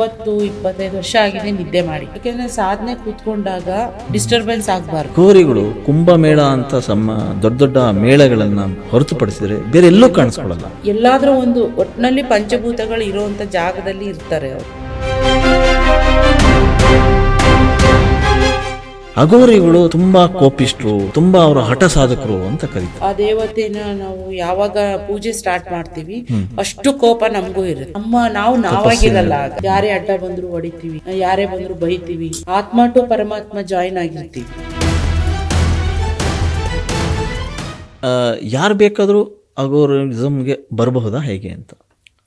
ಇಪ್ಪತ್ತು ಇಪ್ಪತ್ತೈದು ವರ್ಷ ಆಗಿದೆ ನಿದ್ದೆ ಮಾಡಿ. ಯಾಕೆಂದ್ರೆ ಸಾಧನೆ ಕೂತ್ಕೊಂಡಾಗ ಡಿಸ್ಟರ್ಬೆನ್ಸ್ ಆಗಬಾರ್ದು. ಕೋರಿಗಳು ಕುಂಭಮೇಳ ಅಂತ ಸಮ ದೊಡ್ಡ ದೊಡ್ಡ ಮೇಳಗಳನ್ನ ಹೊರತುಪಡಿಸಿದ್ರೆ ಬೇರೆ ಎಲ್ಲೂ ಕಾಣಿಸ್ಕೊಳ್ಳಲ್ಲ ಎಲ್ಲಾದ್ರೂ ಒಂದು ಒಟ್ಟಿನಲ್ಲಿ ಪಂಚಭೂತಗಳು ಇರುವಂತ ಜಾಗದಲ್ಲಿ ಇರ್ತಾರೆ ಅವರು. ಅಗೋರಿಗಳು ತುಂಬಾ ಕೋಪಿಷ್ಟ್ರು ತುಂಬಾ ಅವರ ಹಠ ಸಾಧಕರು ಅಂತ ಕರೀತಾರೆ. ಆ ದೇವತೆನ ನಾವು ಯಾವಾಗ ಪೂಜೆ ಸ್ಟಾರ್ಟ್ ಮಾಡ್ತೀವಿ ಅಷ್ಟು ಕೋಪ ನಮಗೂ ಇರುತ್ತೆ. ನಮ್ಮ ನಾವು ನಾವಾಗಿರಲ್ಲ ಆಗ. ಯಾರೇ ಅಡ್ಡ ಬಂದ್ರು ಹೊಡಿತೀವಿ ಯಾರೇ ಬಂದ್ರು ಬೈತೀವಿ ಆತ್ಮ ಟು ಪರಮಾತ್ಮ ಜಾಯಿನ್ ಆಗಿರ್ತೀವಿ. ಯಾರು ಬೇಕಾದರೂ ಅಗೋರಿಸಮ್ಗೆ ಬರಬಹುದಾ ಹೇಗೆ ಅಂತ?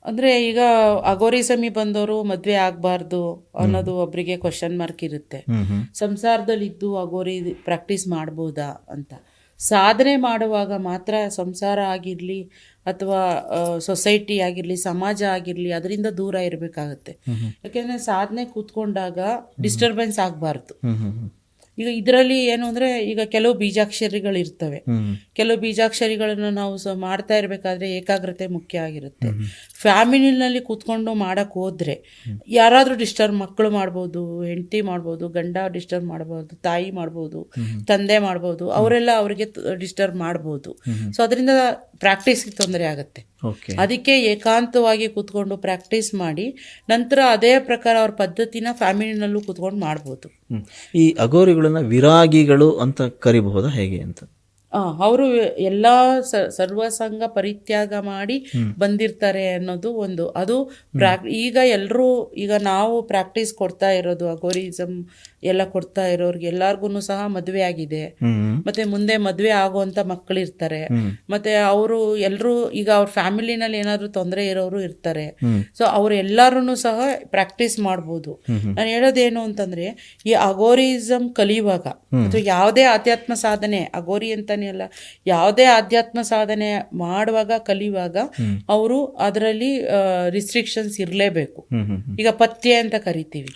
ಅಂದ್ರೆ ಈಗ ಅಗೋರಿಸಮಿ ಬಂದವರು ಮದ್ವೆ ಆಗ್ಬಾರ್ದು ಅನ್ನೋದು ಒಬ್ರಿಗೆ ಕ್ವಶನ್ ಮಾರ್ಕ್ ಇರುತ್ತೆ. ಸಂಸಾರದಲ್ಲಿ ಇದ್ದು ಅಗೋರಿ ಪ್ರಾಕ್ಟೀಸ್ ಮಾಡ್ಬೋದಾ ಅಂತ. ಸಾಧನೆ ಮಾಡುವಾಗ ಮಾತ್ರ ಸಂಸಾರ ಆಗಿರಲಿ ಅಥವಾ ಸೊಸೈಟಿ ಆಗಿರಲಿ ಸಮಾಜ ಆಗಿರಲಿ ಅದರಿಂದ ದೂರ ಇರಬೇಕಾಗತ್ತೆ. ಯಾಕೆಂದರೆ ಸಾಧನೆ ಕೂತ್ಕೊಂಡಾಗ ಡಿಸ್ಟರ್ಬೆನ್ಸ್ ಆಗಬಾರ್ದು. ಈಗ ಇದರಲ್ಲಿ ಏನು ಅಂದ್ರೆ ಈಗ ಕೆಲವು ಬೀಜಾಕ್ಷರಿಗಳು ಇರ್ತವೆ. ಕೆಲವು ಬೀಜಾಕ್ಷರಿಗಳನ್ನು ನಾವು ಸ ಮಾಡ್ತಾ ಇರಬೇಕಾದ್ರೆ ಏಕಾಗ್ರತೆ ಮುಖ್ಯ ಆಗಿರುತ್ತೆ. ಫ್ಯಾಮಿಲಿನಲ್ಲಿ ಕೂತ್ಕೊಂಡು ಮಾಡಕ್ ಹೋದ್ರೆ ಯಾರಾದರೂ ಡಿಸ್ಟರ್ಬ್ ಮಕ್ಕಳು ಮಾಡ್ಬೋದು ಹೆಂಡತಿ ಮಾಡ್ಬೋದು ಗಂಡ ಡಿಸ್ಟರ್ಬ್ ಮಾಡ್ಬೋದು ತಾಯಿ ಮಾಡ್ಬೋದು ತಂದೆ ಮಾಡ್ಬೋದು ಅವರೆಲ್ಲ ಅವರಿಗೆ ಡಿಸ್ಟರ್ಬ್ ಮಾಡ್ಬೋದು. ಸೊ ಅದರಿಂದ ಪ್ರಾಕ್ಟೀಸ್ಗೆ ತೊಂದರೆ ಆಗುತ್ತೆ. ಅದಕ್ಕೆ ಏಕಾಂತವಾಗಿ ಕೂತ್ಕೊಂಡು ಪ್ರಾಕ್ಟೀಸ್ ಮಾಡಿ ನಂತರ ಅದೇ ಪ್ರಕಾರ ಅವ್ರ ಪದ್ಧತಿನ ಫ್ಯಾಮಿಲಿನಲ್ಲೂ ಕೂತ್ಕೊಂಡು ಮಾಡ್ಬೋದು. ಈ ಅಗೋರಿಗಳನ್ನ ವಿರಾಗಿಗಳು ಅಂತ ಕರಿಬಹುದಾ ಹೇಗೆ ಅಂತ? ಅವರು ಎಲ್ಲ ಸರ್ವಸಂಗ ಪರಿತ್ಯಾಗ ಮಾಡಿ ಬಂದಿರ್ತಾರೆ ಅನ್ನೋದು ಒಂದು. ಅದು ಪ್ರಾಕ್ ಈಗ ಎಲ್ಲರೂ ಈಗ ನಾವು ಪ್ರಾಕ್ಟೀಸ್ ಕೊಡ್ತಾ ಇರೋದು ಅಗೋರಿಸಮ್ ಎಲ್ಲ ಕೊಡ್ತಾ ಇರೋರ್ಗೆ ಎಲ್ಲಾರ್ಗು ಸಹ ಮದ್ವೆ ಆಗಿದೆ. ಮತ್ತೆ ಮುಂದೆ ಮದ್ವೆ ಆಗುವಂತ ಮಕ್ಕಳಿರ್ತಾರೆ ಮತ್ತೆ ಅವರು ಎಲ್ಲರೂ ಈಗ ಅವ್ರ ಫ್ಯಾಮಿಲಿನಲ್ಲಿ ಏನಾದ್ರು ತೊಂದರೆ ಇರೋರು ಇರ್ತಾರೆ. ಸೊ ಅವ್ರು ಎಲ್ಲರೂ ಸಹ ಪ್ರಾಕ್ಟೀಸ್ ಮಾಡ್ಬೋದು. ನಾನು ಹೇಳೋದೇನು ಅಂತಂದ್ರೆ ಈ ಅಗೋರಿಸಮ್ ಕಲಿಯುವಾಗ ಅಥವಾ ಯಾವುದೇ ಆಧ್ಯಾತ್ಮ ಸಾಧನೆ ಅಗೋರಿ ಅಂತಾನೆ ಅಲ್ಲ ಯಾವುದೇ ಆಧ್ಯಾತ್ಮ ಸಾಧನೆ ಮಾಡುವಾಗ ಕಲಿಯುವಾಗ ಅವರು ಅದರಲ್ಲಿ ರಿಸ್ಟ್ರಿಕ್ಷನ್ಸ್ ಇರಲೇಬೇಕು. ಈಗ ಪಥ್ಯ ಅಂತ ಕರಿತೀವಿ.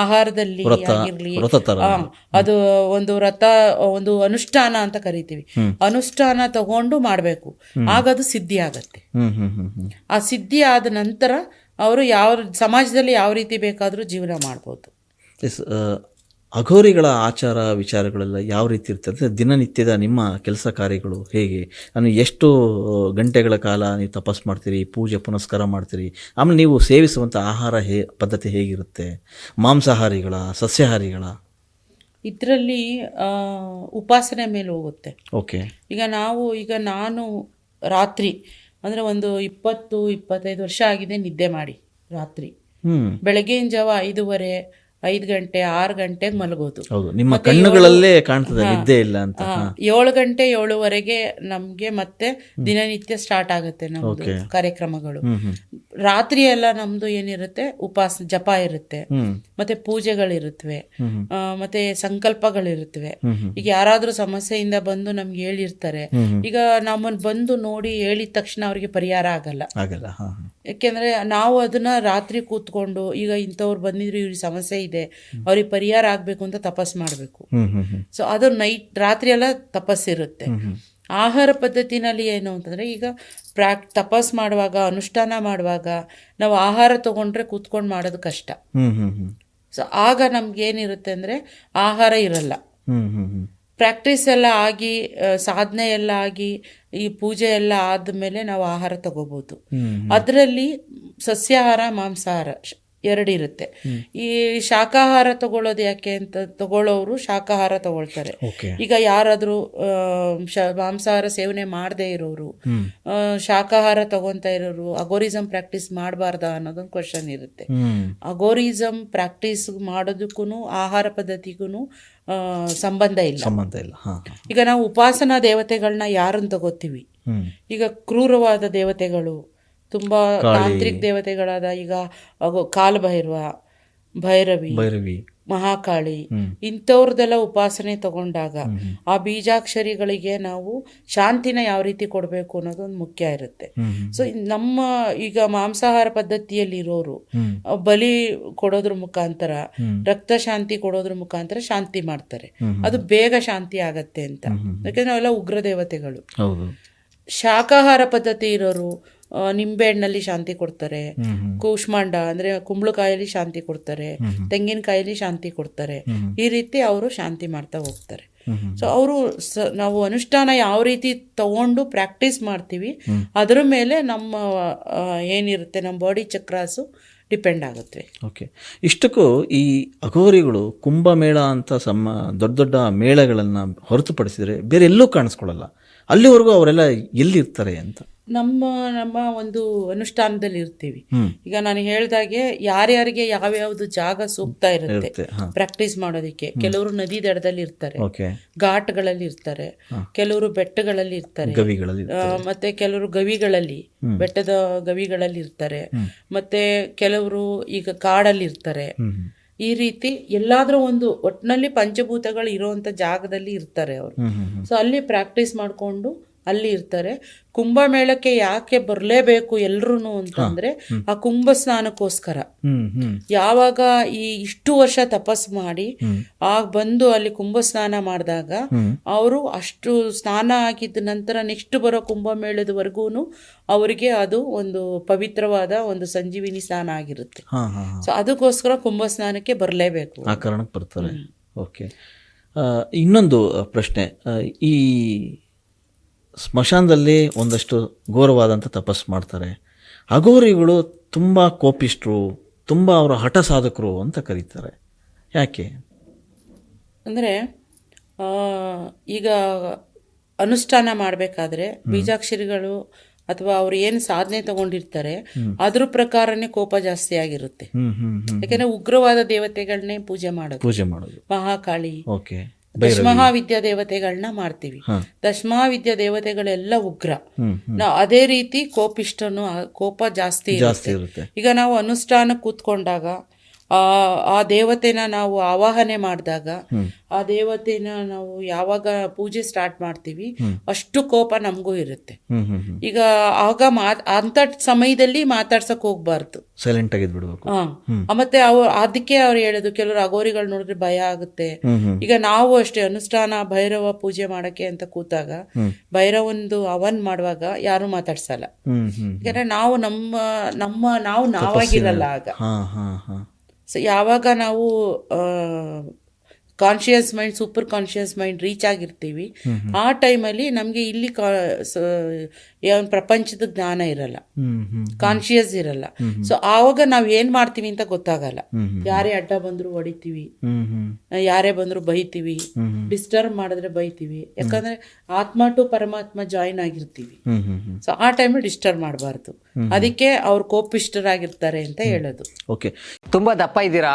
ಆಹಾರದಲ್ಲಿ ಆಗಿರ್ಲಿ ವ್ರತ ತರ ಆ, ಅದು ಒಂದು ವ್ರತ ಒಂದು ಅನುಷ್ಠಾನ ಅಂತ ಕರಿತೀವಿ. ಅನುಷ್ಠಾನ ತಗೊಂಡು ಮಾಡಬೇಕು. ಆಗ ಅದು ಸಿದ್ಧಿ ಆಗತ್ತೆ. ಆ ಸಿದ್ಧಿ ಆದ ನಂತರ ಅವರು ಯಾವ ಸಮಾಜದಲ್ಲಿ ಯಾವ ರೀತಿ ಬೇಕಾದರೂ ಜೀವನ ಮಾಡ್ಬೋದು. ಅಘೋರಿಗಳ ಆಚಾರ ವಿಚಾರಗಳೆಲ್ಲ ಯಾವ ರೀತಿ ಇರ್ತದೆ? ಅಂದರೆ ದಿನನಿತ್ಯದ ನಿಮ್ಮ ಕೆಲಸ ಕಾರ್ಯಗಳು ಹೇಗೆ? ನಾನು ಎಷ್ಟು ಗಂಟೆಗಳ ಕಾಲ ನೀವು ತಪಸ್ ಮಾಡ್ತೀರಿ ಪೂಜೆ ಪುನಸ್ಕಾರ ಮಾಡ್ತೀರಿ. ಆಮೇಲೆ ನೀವು ಸೇವಿಸುವಂಥ ಆಹಾರ ಹೇ ಪದ್ಧತಿ ಹೇಗಿರುತ್ತೆ? ಮಾಂಸಾಹಾರಿಗಳ ಸಸ್ಯಾಹಾರಿಗಳ? ಇದರಲ್ಲಿ ಉಪಾಸನೆ ಮೇಲೆ ಹೋಗುತ್ತೆ. ಓಕೆ. ಈಗ ನಾವು ಈಗ ನಾನು ರಾತ್ರಿ ಅಂದರೆ ಒಂದು ಇಪ್ಪತ್ತು ಇಪ್ಪತ್ತೈದು ವರ್ಷ ಆಗಿದೆ ನಿದ್ದೆ ಮಾಡಿ ರಾತ್ರಿ. ಹ್ಞೂ ಬೆಳಗಿನ ಜಾವ ಐದೂವರೆ ಐದು ಗಂಟೆ ಆರು ಗಂಟೆಗೆ ಮಲಗೋದು. ನಿಮ್ಮ ಕಣ್ಣುಗಳಲ್ಲೇ ಕಾಣ್ತದೆ ನಿದ್ದೆ ಇಲ್ಲ ಅಂತ. ಏಳು ಗಂಟೆ ಏಳುವರೆಗೆ ನಮ್ಗೆ ಮತ್ತೆ ದಿನನಿತ್ಯ ಸ್ಟಾರ್ಟ್ ಆಗುತ್ತೆ ನಮ್ದು ಕಾರ್ಯಕ್ರಮಗಳು. ರಾತ್ರಿ ಎಲ್ಲ ನಮ್ದು ಏನಿರುತ್ತೆ ಉಪಾಸ ಜಪ ಇರುತ್ತೆ. ಮತ್ತೆ ಪೂಜೆಗಳಿರುತ್ತವೆ ಮತ್ತೆ ಸಂಕಲ್ಪಗಳಿರುತ್ತವೆ ಈಗ ಯಾರಾದ್ರೂ ಸಮಸ್ಯೆಯಿಂದ ಬಂದು ನಮ್ಗೆ ಹೇಳಿರ್ತಾರೆ. ಈಗ ನಮ್ಮನ್ನು ಬಂದು ನೋಡಿ ಹೇಳಿದ ತಕ್ಷಣ ಅವ್ರಿಗೆ ಪರಿಹಾರ ಆಗಲ್ಲ. ಯಾಕೆಂದ್ರೆ ನಾವು ಅದನ್ನ ರಾತ್ರಿ ಕೂತ್ಕೊಂಡು ಈಗ ಇಂಥವ್ರು ಬಂದಿದ್ರು ಇವ್ರಿಗೆ ಸಮಸ್ಯೆ ಇದೆ. ಅವ್ರಿಗೆ ಪರಿಹಾರ ಆಗ್ಬೇಕು ಅಂತ ತಪಸ್ ಮಾಡಬೇಕು. ಸೊ ಅದು ನೈಟ್ ರಾತ್ರಿ ಎಲ್ಲ ತಪಸ್ಸಿರುತ್ತೆ. ಆಹಾರ ಪದ್ಧತಿನಲ್ಲಿ ಏನು ಅಂತಂದರೆ ಈಗ ಪ್ರಾಕ್ ತಪಸ್ ಮಾಡುವಾಗ ಅನುಷ್ಠಾನ ಮಾಡುವಾಗ ನಾವು ಆಹಾರ ತಗೊಂಡ್ರೆ ಕೂತ್ಕೊಂಡು ಮಾಡೋದು ಕಷ್ಟ. ಸೊ ಆಗ ನಮ್ಗೆ ಏನಿರುತ್ತೆ ಅಂದರೆ ಆಹಾರ ಇರಲ್ಲ. ಪ್ರಾಕ್ಟೀಸ್ ಎಲ್ಲ ಆಗಿ ಸಾಧನೆ ಎಲ್ಲ ಆಗಿ ಈ ಪೂಜೆ ಎಲ್ಲ ಆದಮೇಲೆ ನಾವು ಆಹಾರ ತಗೋಬೋದು. ಅದರಲ್ಲಿ ಸಸ್ಯಾಹಾರ ಮಾಂಸಾಹಾರ ಎರಡಿರುತ್ತೆ ಈ ಶಾಖಾಹಾರ ತಗೊಳ್ಳೋದು ಯಾಕೆ ಅಂತ ತಗೊಳ್ಳೋರು ಶಾಖಾಹಾರ ತಗೊಳ್ತಾರೆ. ಈಗ ಯಾರಾದರೂ ಮಾಂಸಾಹಾರ ಸೇವನೆ ಮಾಡದೇ ಇರೋರು ಶಾಖಾಹಾರ ಶಾಕಾಹಾರ ತಗೊಂತ ಇರೋರು ಅಗೋರಿಸಂ ಪ್ರಾಕ್ಟೀಸ್ ಮಾಡಬಾರ್ದಾ ಅನ್ನೋದೊಂದು ಕ್ವಶನ್ ಇರುತ್ತೆ. ಅಗೋರಿಸಂ ಪ್ರಾಕ್ಟೀಸ್ ಮಾಡೋದಕ್ಕೂ ಆಹಾರ ಪದ್ಧತಿಗೂ ಸಂಬಂಧ ಇಲ್ಲ. ಸಂಬಂಧ ಇಲ್ಲ. ಈಗ ನಾವು ಉಪಾಸನಾ ದೇವತೆಗಳನ್ನ ಯಾರನ್ನು ತಗೋತೀವಿ? ಈಗ ಕ್ರೂರವಾದ ದೇವತೆಗಳು ತುಂಬಾ ತಾಂತ್ರಿಕ ದೇವತೆಗಳಾದ ಈಗ ಕಾಲ ಕಾಲಭೈರವ ಭೈರವಿ ಭೈರವಿ. ಮಹಾಕಾಳಿ ಇಂಥವ್ರದೆಲ್ಲ ಉಪಾಸನೆ ತಗೊಂಡಾಗ ಆ ಬೀಜಾಕ್ಷರಿಗಳಿಗೆ ನಾವು ಶಾಂತಿನ ಯಾವ ರೀತಿ ಕೊಡಬೇಕು ಅನ್ನೋದು ಒಂದು ಮುಖ್ಯ ಇರುತ್ತೆ. ಸೊ ನಮ್ಮ ಈಗ ಮಾಂಸಾಹಾರ ಪದ್ಧತಿಯಲ್ಲಿ ಇರೋರು ಬಲಿ ಕೊಡೋದ್ರ ಮುಖಾಂತರ ರಕ್ತ ಶಾಂತಿ ಕೊಡೋದ್ರ ಮುಖಾಂತರ ಶಾಂತಿ ಮಾಡ್ತಾರೆ. ಅದು ಬೇಗ ಶಾಂತಿ ಆಗತ್ತೆ ಅಂತ. ಯಾಕಂದ್ರೆ ಅವೆಲ್ಲ ಉಗ್ರ ದೇವತೆಗಳು. ಶಾಖಾಹಾರ ಶಾಕಾಹಾರ ಪದ್ಧತಿ ಇರೋರು ನಿಂಬೆಹಣ್ಣಲ್ಲಿ ಶಾಂತಿ ಕೊಡ್ತಾರೆ. ಕೂಷ್ಮಾಂಡ ಅಂದ್ರೆ ಕುಂಬಳಕಾಯಲ್ಲಿ ಶಾಂತಿ ಕೊಡ್ತಾರೆ. ತೆಂಗಿನಕಾಯಲ್ಲಿ ಶಾಂತಿ ಕೊಡ್ತಾರೆ. ಈ ರೀತಿ ಅವರು ಶಾಂತಿ ಮಾಡ್ತಾ ಹೋಗ್ತಾರೆ. ಸೊ ಅವರು ನಾವು ಅನುಷ್ಠಾನ ಯಾವ ರೀತಿ ತಗೊಂಡು ಪ್ರಾಕ್ಟೀಸ್ ಮಾಡ್ತೀವಿ ಅದರ ಮೇಲೆ ನಮ್ಮ ಏನಿರುತ್ತೆ ನಮ್ಮ ಬಾಡಿ ಚಕ್ರಾಸು ಡಿಪೆಂಡ್ ಆಗುತ್ತೆ. ಓಕೆ ಇಷ್ಟಕ್ಕೂ ಈ ಅಘೋರಿಗಳು ಕುಂಭಮೇಳ ಅಂತ ಸಮ ದೊಡ್ಡ ದೊಡ್ಡ ಮೇಳಗಳನ್ನು ಹೊರತುಪಡಿಸಿದರೆ ಬೇರೆ ಎಲ್ಲೂ ಕಾಣಿಸ್ಕೊಳ್ಳಲ್ಲ. ಅಲ್ಲಿವರೆಗೂ ಅವರೆಲ್ಲ ಎಲ್ಲಿರ್ತಾರೆ ಅಂತ? ನಮ್ಮ ನಮ್ಮ ಒಂದು ಅನುಷ್ಠಾನದಲ್ಲಿ ಇರ್ತೀವಿ. ಈಗ ನಾನು ಹೇಳ್ದಾಗೆ ಯಾರ್ಯಾರಿಗೆ ಯಾವ್ಯಾವ್ದು ಜಾಗ ಸೂಕ್ತ ಇರುತ್ತೆ ಪ್ರಾಕ್ಟೀಸ್ ಮಾಡೋದಕ್ಕೆ. ಕೆಲವರು ನದಿ ದಡದಲ್ಲಿ ಇರ್ತಾರೆ ಘಾಟ್ಗಳಲ್ಲಿ ಇರ್ತಾರೆ ಕೆಲವರು ಬೆಟ್ಟಗಳಲ್ಲಿ ಇರ್ತಾರೆ ಮತ್ತೆ ಕೆಲವರು ಗವಿಗಳಲ್ಲಿ ಬೆಟ್ಟದ ಗವಿಗಳಲ್ಲಿ ಇರ್ತಾರೆ ಮತ್ತೆ ಕೆಲವರು ಈಗ ಕಾಡಲ್ಲಿ ಇರ್ತಾರೆ. ಈ ರೀತಿ ಎಲ್ಲಾದ್ರೂ ಒಂದು ಒಟ್ಟಿನಲ್ಲಿ ಪಂಚಭೂತಗಳು ಇರುವಂತ ಜಾಗದಲ್ಲಿ ಇರ್ತಾರೆ ಅವರು. ಸೊ ಅಲ್ಲಿ ಪ್ರಾಕ್ಟೀಸ್ ಮಾಡಿಕೊಂಡು ಅಲ್ಲಿ ಇರ್ತಾರೆ. ಕುಂಭಮೇಳಕ್ಕೆ ಯಾಕೆ ಬರಲೇಬೇಕು ಎಲ್ರೂ ಅಂತಂದ್ರೆ ಆ ಕುಂಭ ಸ್ನಾನಕ್ಕೋಸ್ಕರ. ಯಾವಾಗ ಈ ಇಷ್ಟು ವರ್ಷ ತಪಸ್ ಮಾಡಿ ಆಗ ಬಂದು ಅಲ್ಲಿ ಕುಂಭ ಸ್ನಾನ ಮಾಡಿದಾಗ ಅವರು ಅಷ್ಟು ಸ್ನಾನ ಆಗಿದ್ದ ನಂತರ ನೆಕ್ಸ್ಟ್ ಬರೋ ಕುಂಭಮೇಳದವರೆಗೂ ಅವರಿಗೆ ಅದು ಒಂದು ಪವಿತ್ರವಾದ ಒಂದು ಸಂಜೀವಿನಿ ಸ್ನಾನ ಆಗಿರುತ್ತೆ. ಸೊ ಅದಕ್ಕೋಸ್ಕರ ಕುಂಭ ಸ್ನಾನಕ್ಕೆ ಬರಲೇಬೇಕು. ಆ ಕಾರಣಕ್ಕೆ ಬರ್ತಾರೆ. ಓಕೆ. ಇನ್ನೊಂದು ಪ್ರಶ್ನೆ. ಈ ಸ್ಮಶಾನದಲ್ಲಿ ಒಂದಷ್ಟು ಘೋರವಾದಂಥ ತಪಸ್ಸು ಮಾಡ್ತಾರೆ. ಅಘೋರಿಗಳು ತುಂಬ ಕೋಪಿಷ್ಟ್ರು ತುಂಬ ಅವರ ಹಠ ಸಾಧಕರು ಅಂತ ಕರೀತಾರೆ. ಯಾಕೆ? ಅಂದರೆ ಈಗ ಅನುಷ್ಠಾನ ಮಾಡಬೇಕಾದ್ರೆ ಬೀಜಾಕ್ಷರಿಗಳು ಅಥವಾ ಅವ್ರು ಏನು ಸಾಧನೆ ತಗೊಂಡಿರ್ತಾರೆ ಅದ್ರ ಪ್ರಕಾರನೇ ಕೋಪ ಜಾಸ್ತಿ ಆಗಿರುತ್ತೆ. ಯಾಕಂದ್ರೆ ಉಗ್ರವಾದ ದೇವತೆಗಳನ್ನೇ ಪೂಜೆ ಮಾಡೋದು. ಪೂಜೆ ಮಾಡೋದು. ಮಹಾಕಾಳಿ. ಓಕೆ. ದಶಮಹಾವಿದ್ಯಾ ದೇವತೆಗಳನ್ನ ಮಾಡ್ತೀವಿ. ದಶಮಹಾವಿದ್ಯಾ ದೇವತೆಗಳೆಲ್ಲ ಉಗ್ರ. ನಾವು ಅದೇ ರೀತಿ ಕೋಪಿಷ್ಟನು ಕೋಪ ಜಾಸ್ತಿ ಇರುತ್ತೆ. ಈಗ ನಾವು ಅನುಷ್ಠಾನ ಕೂತ್ಕೊಂಡಾಗ ಆ ಆ ದೇವತೆನ ನಾವು ಆವಾಹನೆ ಮಾಡಿದಾಗ ಆ ದೇವತೆನ ನಾವು ಯಾವಾಗ ಪೂಜೆ ಸ್ಟಾರ್ಟ್ ಮಾಡ್ತೀವಿ ಅಷ್ಟು ಕೋಪ ನಮಗೂ ಇರುತ್ತೆ. ಈಗ ಆಗ ಮಾತ್ ಅಂತ ಸಮಯದಲ್ಲಿ ಮಾತಾಡ್ಸಕ್ ಹೋಗ್ಬಾರ್ದು. ಸೈಲೆಂಟ್ ಆಗಿದ್ಬಿಡ್ಬೇಕು ಹಾ. ಮತ್ತೆ ಅವ್ರು ಅದಕ್ಕೆ ಅವ್ರು ಹೇಳೋದು ಕೆಲವರು ಅಗೋರಿಗಳು ನೋಡಿದ್ರೆ ಭಯ ಆಗುತ್ತೆ. ಈಗ ನಾವು ಅಷ್ಟೇ ಅನುಷ್ಠಾನ ಭೈರವ ಪೂಜೆ ಮಾಡಕ್ಕೆ ಅಂತ ಕೂತಾಗ ಭೈರವಂದು ಅವನ್ ಮಾಡುವಾಗ ಯಾರು ಮಾತಾಡ್ಸಲ್ಲ. ಯಾಕಂದ್ರೆ ನಾವು ನಮ್ಮ ನಮ್ಮ ನಾವು ನಾವಾಗಿರಲ್ಲ ಆಗ. ಸೊ ಯಾವಾಗ ನಾವು conscious mind super conscious mind reach ಆಗಿರ್ತೀವಿ. ಆ ಟೈಮಲ್ಲಿ ನಮಗೆ ಇಲ್ಲಿ ಪ್ರಪಂಚದ ಜ್ಞಾನ ಇರಲ್ಲ. ಕಾನ್ಶಿಯಸ್ ಕಾನ್ಷಿಯಸ್ ಇರಲ್ಲ. ಸೊ ಆವಾಗ ನಾವು ಏನ್ ಮಾಡ್ತೀವಿ ಅಂತ ಗೊತ್ತಾಗಲ್ಲ. ಯಾರೇ ಅಡ್ಡ ಬಂದ್ರು ಹೊಡಿತೀವಿ. ಯಾರೇ ಬಂದ್ರು ಬೈತೀವಿ. ಡಿಸ್ಟರ್ಬ್ ಮಾಡಿದ್ರೆ ಬೈತೀವಿ. ಯಾಕಂದ್ರೆ ಆತ್ಮ ಟು ಪರಮಾತ್ಮ ಜಾಯಿನ್ ಆಗಿರ್ತೀವಿ. ಸೊ ಆ ಟೈಮ್ ಡಿಸ್ಟರ್ಬ್ ಮಾಡಬಾರ್ದು. ಅದಕ್ಕೆ ಅವ್ರು ಕೋಪಿಷ್ಟರಾಗಿರ್ತಾರೆ ಅಂತ ಹೇಳೋದು. ಓಕೆ ತುಂಬಾ ದಪ್ಪ ಇದ್ದೀರಾ?